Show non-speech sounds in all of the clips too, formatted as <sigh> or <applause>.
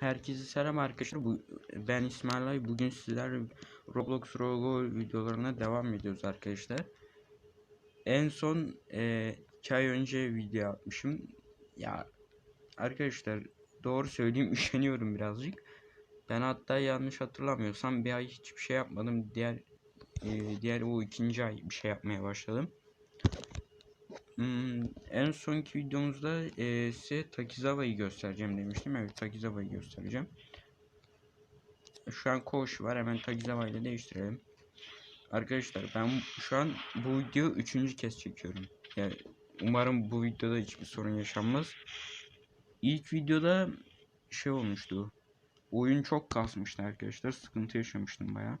Herkese selam arkadaşlar. Bu, ben İsmail Ay. Bugün sizlerle Roblox Rogo videolarına devam ediyoruz arkadaşlar. En son e, iki ay önce video atmışım. Ya arkadaşlar doğru söyleyeyim <laughs> üşeniyorum birazcık. Ben hatta yanlış hatırlamıyorsam bir ay hiçbir şey yapmadım. Diğer e, diğer o ikinci ay bir şey yapmaya başladım. Hmm, en sonki videomuzda e, size Takizawa'yı göstereceğim demiştim. Evet Takizawa'yı göstereceğim. Şu an koş var. Hemen Takizawa ile değiştirelim. Arkadaşlar ben şu an bu videoyu üçüncü kez çekiyorum. Yani umarım bu videoda hiçbir sorun yaşanmaz. İlk videoda şey olmuştu. Oyun çok kasmıştı arkadaşlar. Sıkıntı yaşamıştım baya.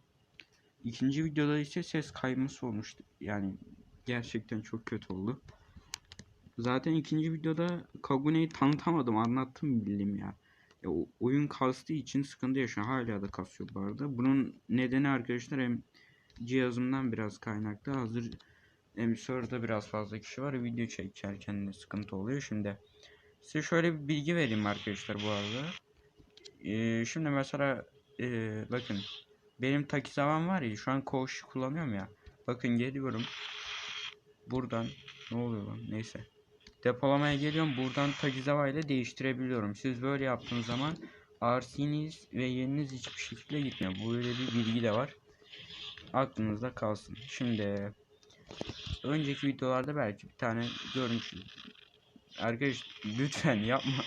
İkinci videoda ise ses kayması olmuştu. Yani gerçekten çok kötü oldu. Zaten ikinci videoda Kagune'yi tanıtamadım anlattım bildim ya. ya o, oyun kastığı için sıkıntı yaşıyor. Hala da kasıyor bu arada. Bunun nedeni arkadaşlar hem cihazımdan biraz kaynaklı. Hazır serverda biraz fazla kişi var. Video çekerken de sıkıntı oluyor. Şimdi size şöyle bir bilgi vereyim arkadaşlar bu arada. Ee, şimdi mesela ee, bakın benim Takizawa'm var ya şu an koş kullanıyorum ya. Bakın geliyorum. Buradan ne oluyor lan neyse. Depolamaya geliyorum. Buradan Takizawa ile değiştirebiliyorum. Siz böyle yaptığınız zaman RC'niz ve yeriniz hiçbir şekilde gitmiyor. Böyle bir bilgi de var. Aklınızda kalsın. Şimdi önceki videolarda belki bir tane görmüşsünüz. Arkadaş lütfen yapma.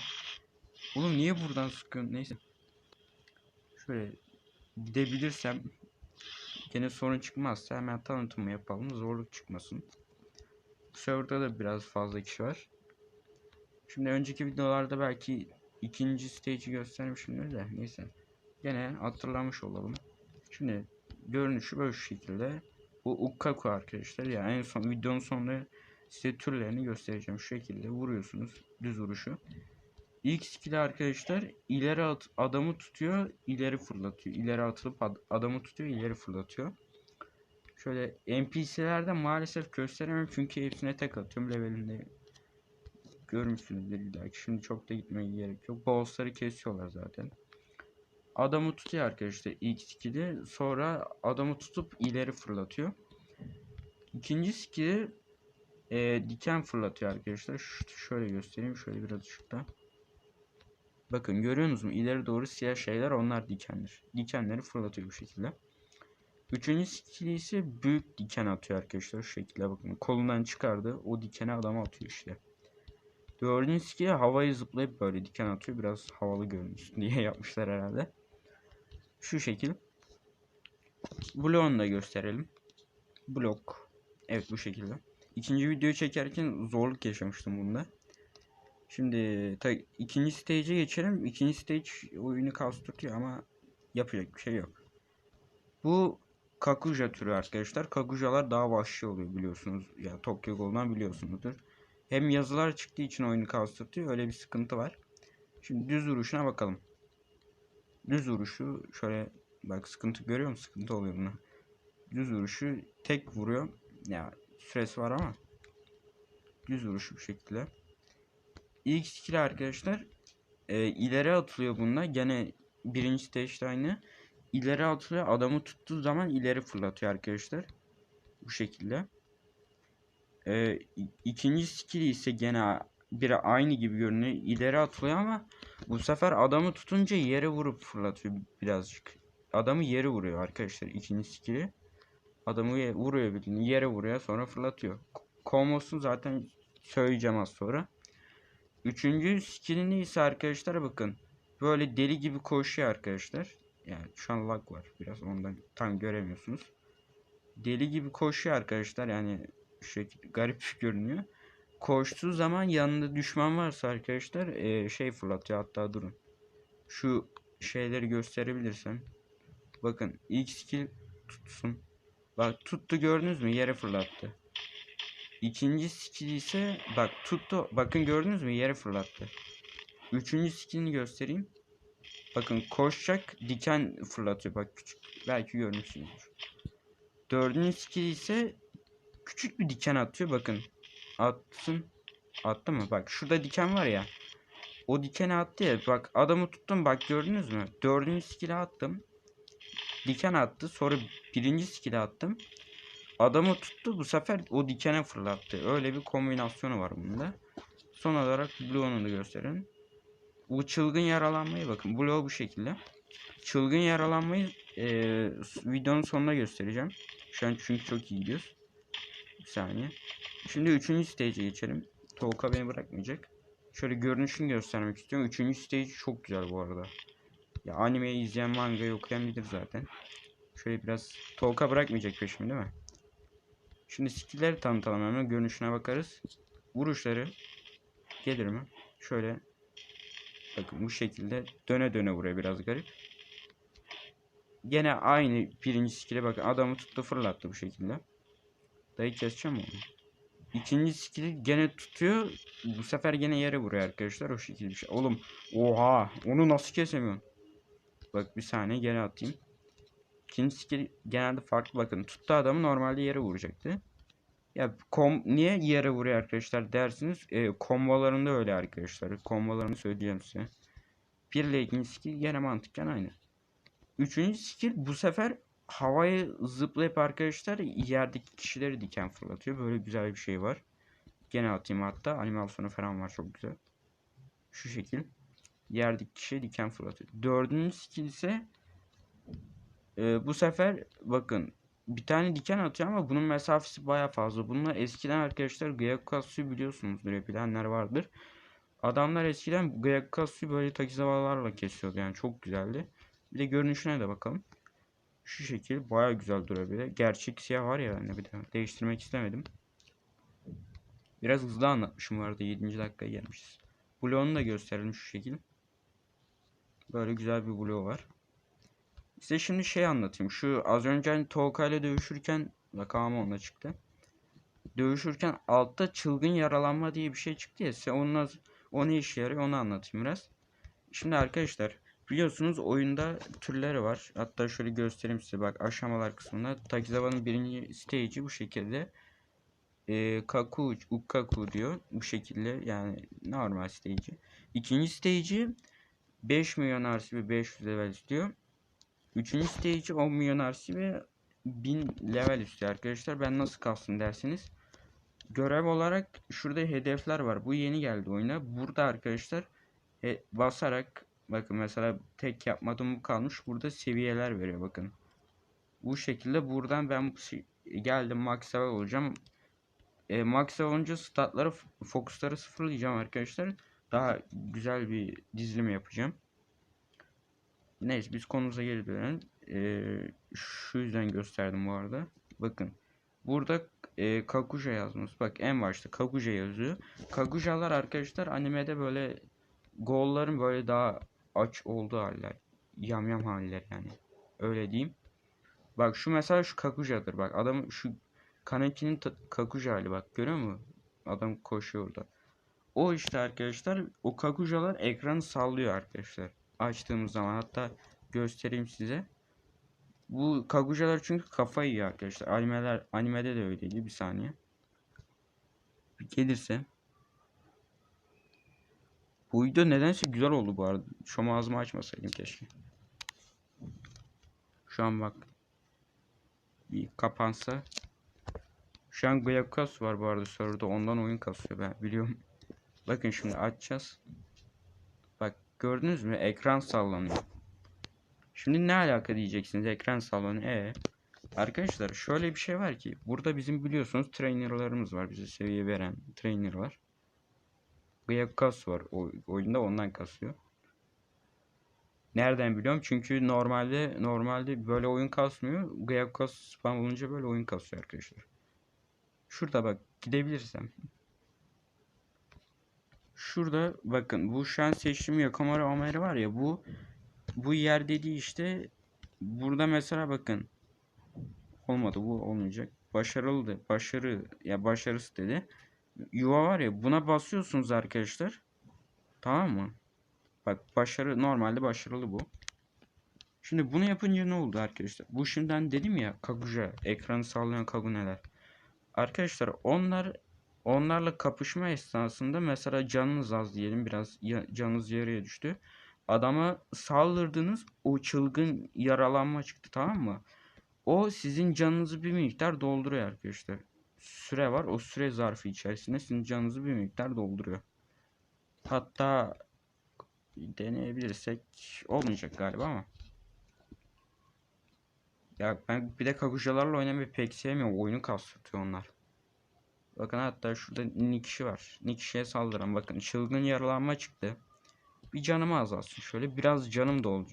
Oğlum niye buradan sıkın? Neyse. Şöyle gidebilirsem gene sorun çıkmazsa hemen tanıtımı yapalım. Zorluk çıkmasın. Serverda da biraz fazla kişi var. Şimdi önceki videolarda belki ikinci stage'i göstermişimdir de neyse. Gene hatırlamış olalım. Şimdi görünüşü böyle şu şekilde. Bu Ukkaku arkadaşlar. Yani en son videonun sonunda size türlerini göstereceğim. Şu şekilde vuruyorsunuz. Düz vuruşu. İlk skill arkadaşlar ileri at adamı tutuyor, ileri fırlatıyor. İleri atılıp ad adamı tutuyor, ileri fırlatıyor. Şöyle NPC'lerde maalesef gösteremem çünkü hepsine tek atıyorum levelinde. Görmüşsünüzdür illa. Şimdi çok da gitmeye gerek yok. Boss'ları kesiyorlar zaten. Adamı tutuyor arkadaşlar ilk skill'i. Sonra adamı tutup ileri fırlatıyor. İkinci skill'i e, diken fırlatıyor arkadaşlar. Ş şöyle göstereyim. Şöyle biraz ışıkta. Bakın görüyorsunuz mu? İleri doğru siyah şeyler onlar dikenler. Dikenleri fırlatıyor bu şekilde. Üçüncü skill'i ise büyük diken atıyor arkadaşlar. Şu şekilde bakın. Kolundan çıkardı. O dikeni adama atıyor işte. Dördüncü skill'i havayı zıplayıp böyle diken atıyor. Biraz havalı görünüyor <laughs> diye yapmışlar herhalde. Şu şekil. Bloğunu da gösterelim. Blok. Evet bu şekilde. İkinci videoyu çekerken zorluk yaşamıştım bunda. Şimdi ta, ikinci stage'e geçelim. İkinci stage oyunu kastırtıyor ama yapacak bir şey yok. Bu Kakuja türü arkadaşlar. Kakujalar daha vahşi oluyor biliyorsunuz. Ya yani Tokyo Ghoul'dan biliyorsunuzdur. Hem yazılar çıktığı için oyunu kastırtıyor. Öyle bir sıkıntı var. Şimdi düz vuruşuna bakalım. Düz vuruşu şöyle bak sıkıntı görüyor musun? Sıkıntı oluyor buna. Düz vuruşu tek vuruyor. Ya süresi var ama düz vuruşu bu şekilde. İlk skill arkadaşlar e, ileri atılıyor bununla. Gene birinci stage'de aynı. İleri atılıyor. Adamı tuttuğu zaman ileri fırlatıyor arkadaşlar. Bu şekilde. E, ikinci skill ise gene biri aynı gibi görünüyor. İleri atılıyor ama bu sefer adamı tutunca yere vurup fırlatıyor birazcık. Adamı yere vuruyor arkadaşlar ikinci skill'i. Adamı vuruyor bildiğin yere vuruyor sonra fırlatıyor. Komos'un zaten söyleyeceğim az sonra. Üçüncü skillini ise arkadaşlar bakın. Böyle deli gibi koşuyor arkadaşlar. Yani şu an lag var biraz ondan tam göremiyorsunuz. Deli gibi koşuyor arkadaşlar yani şu garip <laughs> görünüyor. Koştuğu zaman yanında düşman varsa arkadaşlar e, şey fırlatıyor hatta durun. Şu şeyleri gösterebilirsem. Bakın ilk skill tutsun. Bak tuttu gördünüz mü yere fırlattı. İkinci skill ise bak tuttu. Bakın gördünüz mü yere fırlattı. Üçüncü skillini göstereyim. Bakın koşacak diken fırlatıyor. Bak küçük. Belki görmüşsünüzdür. Dördüncü skill ise küçük bir diken atıyor. Bakın. Atsın. Attı mı? Bak şurada diken var ya. o dikeni attı ya bak adamı tuttum bak gördünüz mü? Dördüncü skill'e attım. Diken attı sonra birinci skill'e attım. Adamı tuttu bu sefer o dikene fırlattı. Öyle bir kombinasyonu var bunda. Son olarak bloğunu da gösterin. Bu çılgın yaralanmayı bakın. Bloğu bu şekilde. Çılgın yaralanmayı eee, videonun sonunda göstereceğim. Şu an çünkü çok iyi gidiyoruz. Bir saniye. Şimdi üçüncü stage'e geçelim. Tolka beni bırakmayacak. Şöyle görünüşünü göstermek istiyorum. Üçüncü stage çok güzel bu arada. Ya animeyi izleyen mangayı okuyan bilir zaten. Şöyle biraz Tolka bırakmayacak peşimi değil mi? Şimdi skill'leri tanıtalım hemen. Görünüşüne bakarız. Vuruşları gelir mi? Şöyle bakın bu şekilde döne döne vuruyor biraz garip. Gene aynı birinci skill'e bakın adamı tuttu fırlattı bu şekilde. Dayı keseceğim onu. İkinci skill'i gene tutuyor. Bu sefer gene yere vuruyor arkadaşlar o şekilde bir şey. Oğlum oha onu nasıl kesemiyorsun? Bak bir saniye gene atayım. İkinci skill genelde farklı bakın. Tuttu adamı normalde yere vuracaktı. Ya kom niye yere vuruyor arkadaşlar dersiniz. E, kombolarında öyle arkadaşlar. Kombolarını söyleyeceğim size. Bir ile ikinci skill gene mantıken aynı. Üçüncü skill bu sefer havaya zıplayıp arkadaşlar yerdeki kişileri diken fırlatıyor. Böyle güzel bir şey var. Gene atayım hatta. Animasyonu falan var çok güzel. Şu şekil. Yerdeki kişiye diken fırlatıyor. Dördüncü skill ise e, bu sefer bakın bir tane diken atıyor ama bunun mesafesi baya fazla. Bunlar eskiden arkadaşlar Gyakutsu biliyorsunuzdur ya bilenler vardır. Adamlar eskiden Gyakutsu'yu böyle takizawalarla kesiyordu yani çok güzeldi. Bir de görünüşüne de bakalım. Şu şekil baya güzel de. Gerçek siyah var ya bende bir de değiştirmek istemedim. Biraz hızlı anlatmışım vardı 7. dakikaya gelmişiz. Bloğunu da gösterelim şu şekil. Böyle güzel bir bloğu var. Size şimdi şey anlatayım. Şu az önce hani Tolka ile dövüşürken bakalım onunla çıktı. Dövüşürken altta çılgın yaralanma diye bir şey çıktı ya. Size onunla, o ne işe yarıyor onu anlatayım biraz. Şimdi arkadaşlar biliyorsunuz oyunda türleri var. Hatta şöyle göstereyim size bak aşamalar kısmında. Takizawa'nın birinci stage'i bu şekilde. E, Kaku, Ukkaku diyor. Bu şekilde yani normal stage'i. İkinci stage'i 5 milyon RC ve 500 level istiyor. Üçüncü stage 10 milyon RC ve 1000 level istiyor arkadaşlar. Ben nasıl kalsın dersiniz. Görev olarak şurada hedefler var. Bu yeni geldi oyuna. Burada arkadaşlar e, basarak bakın mesela tek yapmadığım bu kalmış. Burada seviyeler veriyor bakın. Bu şekilde buradan ben geldim max level olacağım. E, max level olunca statları fokusları sıfırlayacağım arkadaşlar. Daha güzel bir dizilimi yapacağım. Neyse biz konumuza geri dönelim. Ee, şu yüzden gösterdim bu arada. Bakın. Burada e, Kaguja yazmış. Bak en başta Kaguja yazıyor. Kagujalar arkadaşlar animede böyle golların böyle daha aç olduğu haller. Yamyam haller yani. Öyle diyeyim. Bak şu mesela şu Kaguja'dır. Bak adam şu Kaneki'nin Kaguja hali bak görüyor musun? Adam koşuyor orada. O işte arkadaşlar o Kagujalar ekranı sallıyor arkadaşlar açtığımız zaman hatta göstereyim size. Bu Kagujalar çünkü kafa yiyor arkadaşlar. Animeler animede de öyleydi. Bir saniye. Gelirse. Bu video nedense güzel oldu bu arada. An ağzımı açmasaydım keşke. Şu an bak. Bir kapansa. Şu an Gyakukas var bu arada serverda. Ondan oyun kasıyor ben biliyorum. Bakın şimdi açacağız. Gördünüz mü? Ekran sallanıyor. Şimdi ne alaka diyeceksiniz? Ekran sallanıyor. Ee, arkadaşlar şöyle bir şey var ki. Burada bizim biliyorsunuz trainerlarımız var. Bize seviye veren trainer var. Gyakas var. O, oyunda ondan kasıyor. Nereden biliyorum? Çünkü normalde normalde böyle oyun kasmıyor. Gyakas spam olunca böyle oyun kasıyor arkadaşlar. Şurada bak gidebilirsem. Şurada bakın bu şu an seçtiğim Yakamara Ameri var ya bu bu yer dediği işte burada mesela bakın olmadı bu olmayacak. Başarılı da başarı ya başarısı dedi. Yuva var ya buna basıyorsunuz arkadaşlar. Tamam mı? Bak başarı normalde başarılı bu. Şimdi bunu yapınca ne oldu arkadaşlar? Bu şimdiden dedim ya Kaguja ekranı sallayan Kaguneler. Arkadaşlar onlar Onlarla kapışma esnasında mesela canınız az diyelim biraz ya- canınız yarıya düştü. Adama saldırdınız o çılgın yaralanma çıktı tamam mı? O sizin canınızı bir miktar dolduruyor arkadaşlar. Süre var o süre zarfı içerisinde sizin canınızı bir miktar dolduruyor. Hatta deneyebilirsek olmayacak galiba ama. Ya ben bir de kagucalarla oynamayı pek sevmiyorum. Oyunu kastırtıyor onlar. Bakın hatta şurada Nikişi var. Nikişi'ye saldıran bakın çılgın yaralanma çıktı. Bir canımı azalsın şöyle. Biraz canım da oldu.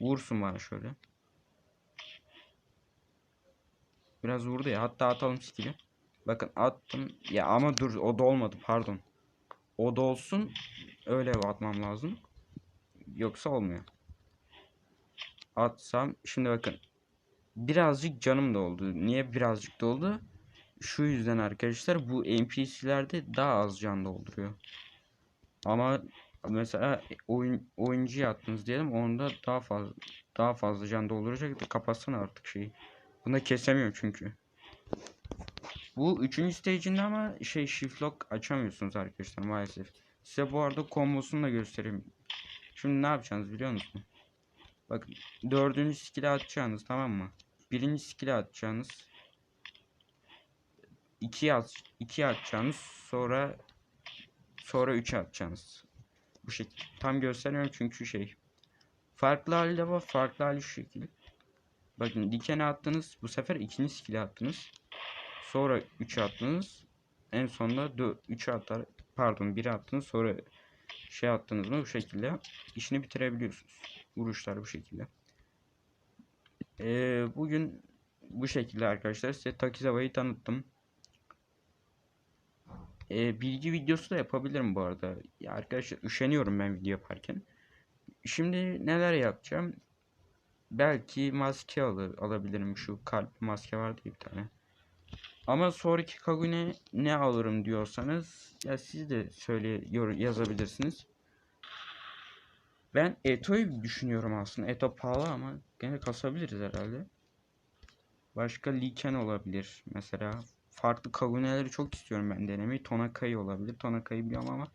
Vursun bana şöyle. Biraz vurdu ya. Hatta atalım skill'i. Bakın attım. Ya ama dur o da olmadı pardon. O da olsun. Öyle atmam lazım. Yoksa olmuyor. Atsam. Şimdi bakın. Birazcık canım da oldu. Niye birazcık da oldu? Şu yüzden arkadaşlar bu NPC'lerde daha az can dolduruyor. Ama mesela oyun oyuncuya attınız diyelim onda daha fazla daha fazla can dolduracak da artık şeyi. Bunda kesemiyorum çünkü. Bu üçüncü stage'inde ama şey shift lock açamıyorsunuz arkadaşlar maalesef. Size bu arada kombosunu da göstereyim. Şimdi ne yapacaksınız biliyor musunuz? Bakın dördüncü skill'e atacağınız tamam mı? Birinci skill'e atacağınız 2'ye at, 2'ye atacağınız sonra sonra 3'e atacağınız. Bu şekilde. Tam gösteriyorum çünkü şey. Farklı halde var. Farklı hali şu şekilde. Bakın dikene attınız. Bu sefer ikinci skill'e attınız. Sonra 3'e attınız. En sonunda 3'e atar. Pardon 1'e attınız. Sonra şey attınız mı bu şekilde işini bitirebiliyorsunuz. Vuruşlar bu şekilde. Ee, bugün bu şekilde arkadaşlar size Takizawa'yı tanıttım. Ee, bilgi videosu da yapabilirim bu arada. Ya arkadaşlar üşeniyorum ben video yaparken. Şimdi neler yapacağım? Belki maske al alabilirim. Şu kalp maske vardı bir tane. Ama sonraki Kagune ne alırım diyorsanız ya siz de söyle yazabilirsiniz. Ben Eto'yu düşünüyorum aslında. Eto pahalı ama gene kasabiliriz herhalde. Başka Liken olabilir mesela. Farklı Kagune'leri çok istiyorum ben denemeyi. Tonakai olabilir. Tonakai biliyorum ama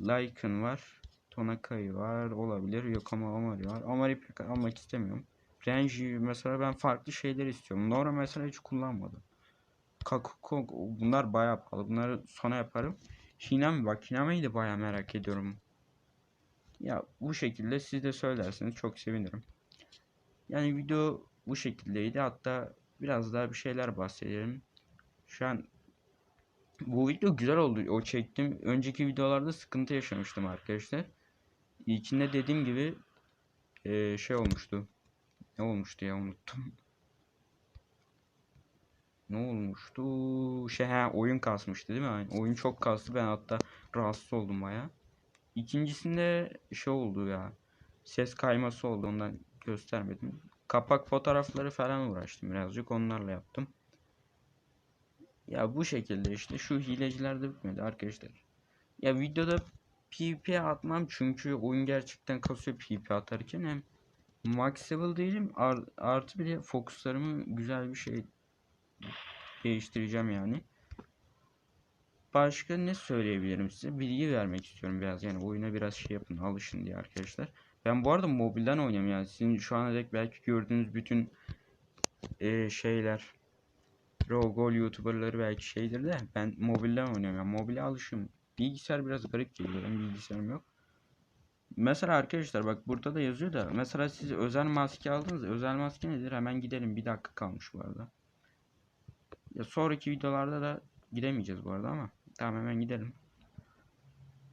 Lycan var. Tonakai var. Olabilir. Yok ama Omari var. Omari pek almak istemiyorum. Renji mesela ben farklı şeyler istiyorum. Nora mesela hiç kullanmadım. Kakuko bunlar bayağı pahalı. Bunları sona yaparım. Hinami bak Hinami'yi de bayağı merak ediyorum. Ya bu şekilde siz de söylerseniz çok sevinirim. Yani video bu şekildeydi. Hatta biraz daha bir şeyler bahsedelim. Şu an bu video güzel oldu. O çektim. Önceki videolarda sıkıntı yaşamıştım arkadaşlar. İlkinde dediğim gibi e, şey olmuştu. Ne olmuştu ya unuttum. Ne olmuştu? Şey ha, oyun kasmıştı değil mi? Yani oyun çok kastı. Ben hatta rahatsız oldum baya. İkincisinde şey oldu ya. Ses kayması oldu. Ondan göstermedim. Kapak fotoğrafları falan uğraştım birazcık. Onlarla yaptım. Ya bu şekilde işte şu hileciler de bitmedi arkadaşlar. Ya videoda PvP atmam çünkü oyun gerçekten kasıyor PvP atarken hem max level değilim artı bir de fokuslarımı güzel bir şey değiştireceğim yani. Başka ne söyleyebilirim size? Bilgi vermek istiyorum biraz yani oyuna biraz şey yapın alışın diye arkadaşlar. Ben bu arada mobilden oynuyorum yani sizin şu ana dek belki gördüğünüz bütün e, şeyler Rogol YouTuber'ları belki şeydir de ben mobilden oynuyorum yani mobile alışım. Bilgisayar biraz garip geliyor benim bilgisayarım yok. Mesela arkadaşlar bak burada da yazıyor da mesela siz özel maske aldınız özel maske nedir hemen gidelim bir dakika kalmış bu arada. Ya sonraki videolarda da gidemeyeceğiz bu arada ama tamam hemen gidelim.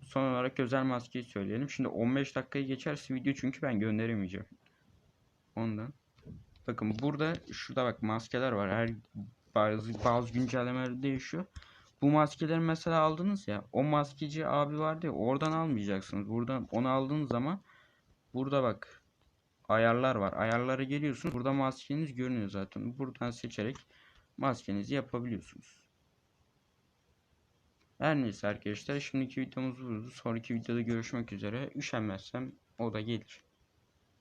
Son olarak özel maskeyi söyleyelim. Şimdi 15 dakikayı geçerse video çünkü ben gönderemeyeceğim. Ondan. Bakın burada şurada bak maskeler var. Her bazı, bazı güncellemeler değişiyor. Bu maskeleri mesela aldınız ya. O maskeci abi vardı ya oradan almayacaksınız. Buradan onu aldığınız zaman burada bak ayarlar var. Ayarlara geliyorsunuz. Burada maskeniz görünüyor zaten. Buradan seçerek maskenizi yapabiliyorsunuz. Her neyse arkadaşlar şimdiki videomuz buydu. Sonraki videoda görüşmek üzere. Üşenmezsem o da gelir.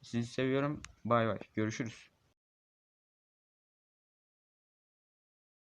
Sizi seviyorum. Bay bay. Görüşürüz.